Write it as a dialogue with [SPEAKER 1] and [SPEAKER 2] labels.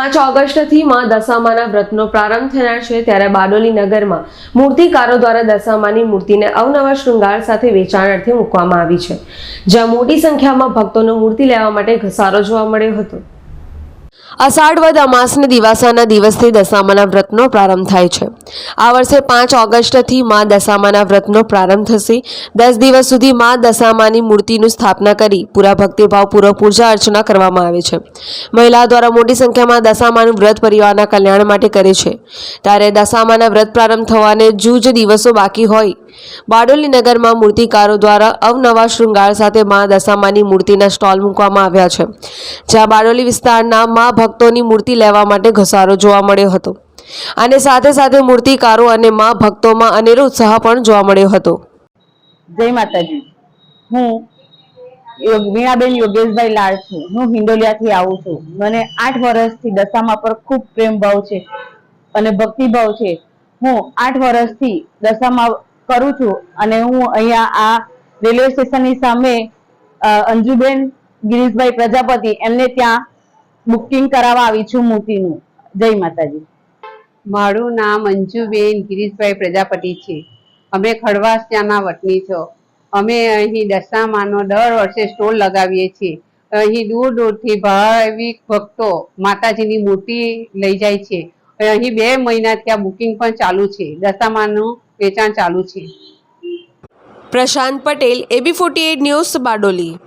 [SPEAKER 1] પાંચ ઓગસ્ટથી માં દશામાના વ્રતનો પ્રારંભ થનાર છે, ત્યારે બારડોલી નગરમાં મૂર્તિકારો દ્વારા દશામાની મૂર્તિને અવનવા શૃંગાર સાથે વેચાણ અર્થે મૂકવામાં આવી છે. જ્યાં મોટી સંખ્યામાં ભક્તોનો મૂર્તિ લેવા માટે ઘસારો જોવા મળ્યો હતો. અષાઢ વદ અમાસને દિવાસાના દિવસથી દશામાના વ્રતનો પ્રારંભ થાય છે. આ વર્ષે પાંચ ઓગસ્ટથી મા દશામાના વ્રતનો પ્રારંભ થશે. દસ દિવસ સુધી મા દશામાની મૂર્તિનું સ્થાપના કરી પૂરા ભક્તિભાવપૂર્વક પૂજા અર્ચના કરવામાં આવે છે. મહિલા દ્વારા મોટી સંખ્યામાં દશામાનું વ્રત પરિવારના કલ્યાણ માટે કરે છે. ત્યારે દશામાના વ્રત પ્રારંભ થવાને જૂજ દિવસો બાકી હોય. બારડોલી નગરમાં મૂર્તિકારો દ્વારા અવનવા શૃંગાર સાથે મા દશામાની મૂર્તિના સ્ટોલ મૂકવામાં આવ્યા છે. જ્યાં બારડોલી વિસ્તારના મા ભક્તોની મૂર્તિ લેવા માટે ઘસારો જોવા મળ્યો હતો. અને સાથે સાથે મૂર્તિકારો અને મા ભક્તોમાં અનેરો ઉત્સાહ પણ જોવા મળ્યો હતો.
[SPEAKER 2] જય માતાજી. હું વીણાબેન યોગેશભાઈ લાડ છું. હું હિન્ડોલિયાથી આવું છું. મને આઠ વર્ષથી દશામા પર ખૂબ પ્રેમ ભાવ છે અને ભક્તિભાવ છે. હું આઠ વર્ષથી દશામા કરું છું અને હું અહીંયા આ રેલવે સ્ટેશનની સામે અંજુબેન ગિરીશભાઈ પ્રજાપતિ એમને ત્યાં બુકિંગ કરાવવા આવી છું મૂર્તિનું. જય માતાજી.
[SPEAKER 3] મારું નામ અંજુબેન ગિરીશભાઈ પ્રજાપતિ છે. અમે ખડવાસ ત્યાંના વતની છો. અમે અહીં દશામાનો દર વર્ષે સ્ટોલ લગાવીએ છીએ. અહીં દૂર દૂરથી ભાવિક ભક્તો માતાજીની મૂર્તિ લઈ જાય છે. અહીં બે મહિનાથી આ બુકિંગ પણ ચાલુ છે. દશામાનું વેચાણ ચાલુ છે.
[SPEAKER 1] Prashant Patel AB forty news Bardoli.